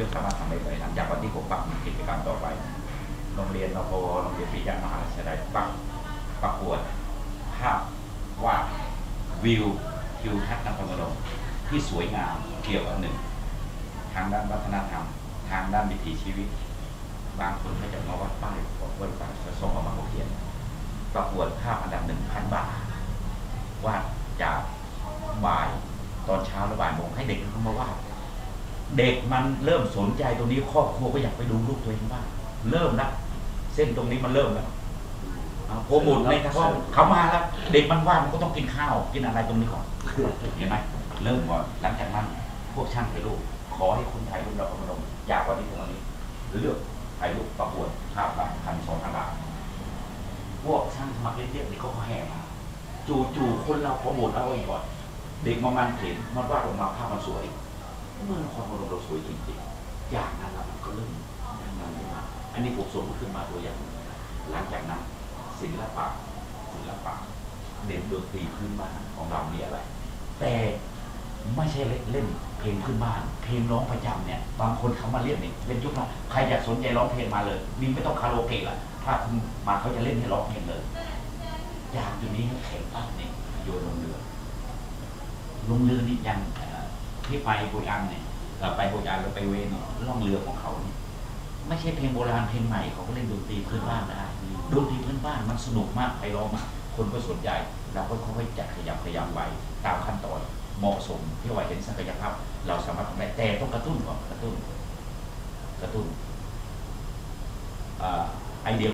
ก็สามารถทำได้เลยหลังจากวันที่ผมปักกิจกรรมต่อไป โรงเรียนเราโรงเรียนปิยะมหาวิทยาลัยปักประกวดภาพวาดวิวทิวทัศน์นครพนมที่สวยงามเกี่ยวกับหนึ่ง ทางด้านวัฒนธรรม ทางด้านวิถีชีวิต บางคนก็จะมาวัดป้ายบอกว่าป้ายจะส่งออกมาเขียนประกวดภาพอันดับหนึ่งพันบาทวาดจากบ่ายตอนเช้าและบ่ายโมงให้เด็กเขามาวาด เด็กมันเริ่มสนใจตรงนี้ครอบครัวก็อยากไปดูลูกตัวเองบ้างเริ่มล้วเส้นตรงนี้มันเริ่มแล้วโปรโมทในกระท่อมเขามาแล้วเด็กมันว่ามันก็ต้องกินข้าวกินอะไรตรงนี้ก่อนเห็นไหมเริ่มก่อนหลังจากนั้นพวกช่างถ่ายรูปขอให้คนถ่ายรูปเราพนมอยากวันนี้ถึงวันนี้เลือกถ่ายรูปประกวดภาพละพันสองพันบาทพวกช่างสมัครเรียกๆนี่เขาก็แห่มาจู่ๆคนเราโปรโมทเอาเองก่อนเด็กมองมันเห็นมันวาดออกมาภาพมันสวย มื่อนครพนมเราสวยจริงๆอย่างนั้นแล้วมันก็เริ่มทำงานขึ้นมาอันนี้ผมสมมติขึ้นมาตัวอย่าง หลังจากนั้นศิลปะศิลปะเด่นดนตรีพื้นบ้านของเรามีอะไร แต่ไม่ใช่เล่นเพลงพื้นบ้าน เพลงร้องประจำเนี่ย บางคนเขามาเรียกเนี่ยเป็นยุคนั้นใครอยากสนใจร้องเพลงมาเลยมีไม่ต้องคาราโอเกะละถ้าคุณมาเขาจะเล่นให้ร้องเพลงเลยอย่างอยู่นี้แข่งปั้นเนี่ยโยนลงเรือลงเรือนี่ยัง ที่ไปโบราณเนี่ยเราไปโบราณเราไปเวนล่องเรือของเขาเนี่ยไม่ใช่เพลงโบราณเพลงใหม่เขาก็เล่นดนตรีพื้นบ้านได้ดนตรีพื้นบ้านมันสนุกมากไพเราะมากคนก็สนใจเราก็ค่อยๆจัดขยับขยับไปตามขั้นตอนเหมาะสมที่ว่าเห็นศักยภาพ เราสามารถทำได้แต่ต้องกระตุ้นก่อนกระตุ้น กระตุ้นอ่าไอเดีย